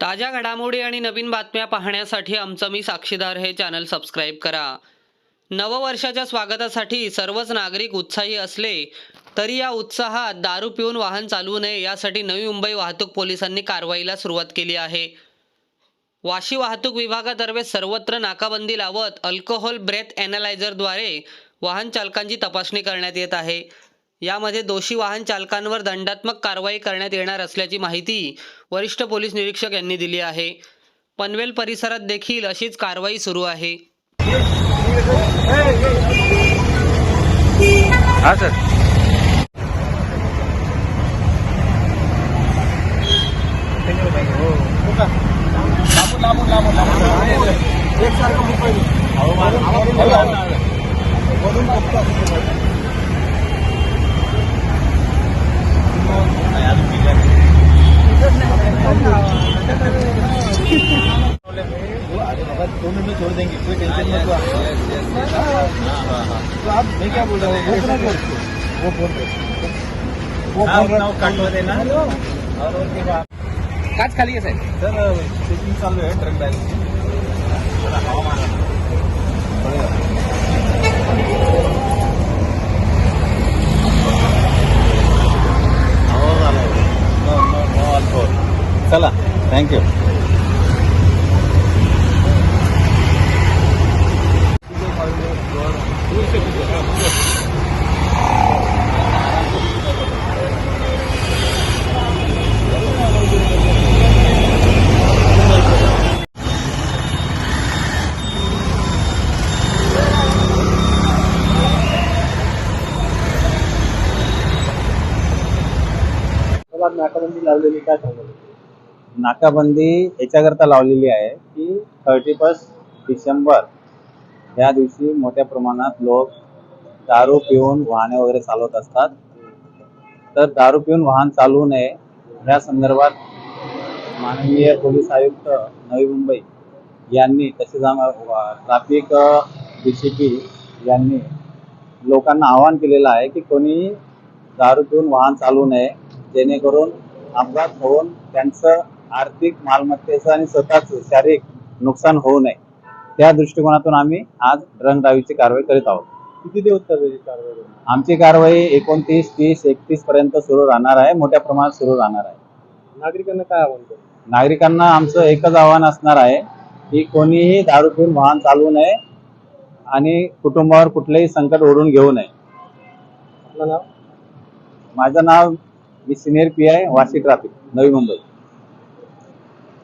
ताज्या घडामोडी आणि नवीन बातम्या पाहण्यासाठी आमचं मी साक्षीदार हे चॅनल सबस्क्राईब करा. नववर्षाच्या स्वागतासाठी सर्वच नागरिक उत्साही असले तरी या उत्साहात दारू पिऊन वाहन चालवू नये यासाठी नवी मुंबई वाहतूक पोलिसांनी कारवाईला सुरुवात केली आहे. वाशी वाहतूक विभागातर्फे सर्वत्र नाकाबंदी लावत अल्कोहोल ब्रेथ ॲनालायझरद्वारे वाहन चालकांची तपासणी करण्यात येत आहे. यामध्ये दोषी वाहन चालकांवर दंडात्मक कारवाई करण्यात येणार असल्याची माहिती वरिष्ठ पोलीस निरीक्षक यांनी दिली आहे. पनवेल परिसरात देखील अशीच कारवाई सुरू आहे. हा सर. मिनट में छोड़ देंगे कोई टेंशन मत लो तो आप मैं क्या बोल रहा हूँ? वो फोन वो फोन कट हो देना। और काच खाली आहे साहेब। सर चेकिंग चालू आहे ट्रक बॅग चला थँक्यू नाकाबंदी लावलेली काय सांगू? नाकाबंदी याच्याकरता लावलेली आहे की थर्टी फर्स्ट डिसेंबर या दिवशी मोठ्या प्रमाणात लोक दारू पिऊन वाहने वगैरे चालवत असतात. तर दारू पिऊन वाहन चालवू नये या संदर्भात माननीय पोलीस आयुक्त नवी मुंबई यांनी तसेच ट्रॅफिक डी सी पी यांनी लोकांना आवाहन केलेलं आहे की कोणी दारू पिऊन वाहन चालवू नये जेणेकरून अपघात होऊन त्यांचं आर्थिक मालमत्तेचं आणि स्वतःच शारीरिक नुकसान होऊ नये. त्या दृष्टिकोनातून आम्ही आज ड्रंक कारवाई करीत आहोत. किती दिवस चालू कारवाई आमची कारवाई एकोणतीस तीस एकतीस पर्यंत सुरू राहणार आहे. मोठ्या प्रमाणात सुरू राहणार आहे. नागरिकांना काय आव्हान करू? नागरिकांना आमचं एकच आव्हान असणार आहे की कोणीही दारू पिऊन वाहन चालवू नये आणि कुटुंबावर कुठलेही संकट ओढून घेऊ नये. आपलं नाव? माझं नाव मी senior P I Vashi traffic Navi Mumbai.